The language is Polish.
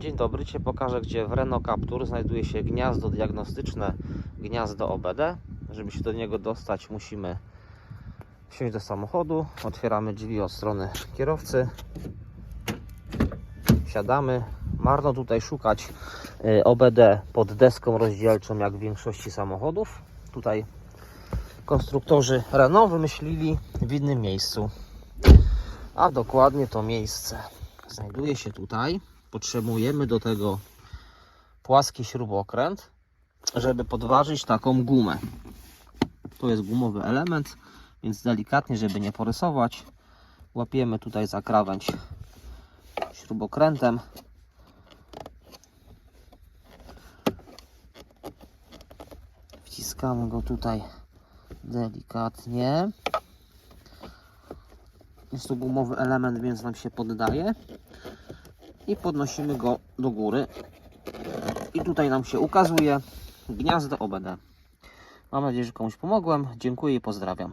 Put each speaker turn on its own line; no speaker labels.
Dzień dobry, Cię pokażę, gdzie w Renault Captur znajduje się gniazdo diagnostyczne, gniazdo OBD. Żeby się do niego dostać, musimy wsiąść do samochodu, otwieramy drzwi od strony kierowcy, wsiadamy. Marno tutaj szukać y, OBD pod deską rozdzielczą, jak w większości samochodów. Tutaj konstruktorzy Renault wymyślili w innym miejscu. A dokładnie to miejsce znajduje się tutaj. Potrzebujemy do tego płaski śrubokręt, żeby podważyć taką gumę. To jest gumowy element, więc delikatnie, żeby nie porysować, łapiemy tutaj za krawędź śrubokrętem. Wciskamy go tutaj delikatnie. Jest to gumowy element, więc nam się poddaje. I podnosimy go do góry. I tutaj nam się ukazuje gniazdo OBD. Mam nadzieję, że komuś pomogłem. Dziękuję i pozdrawiam.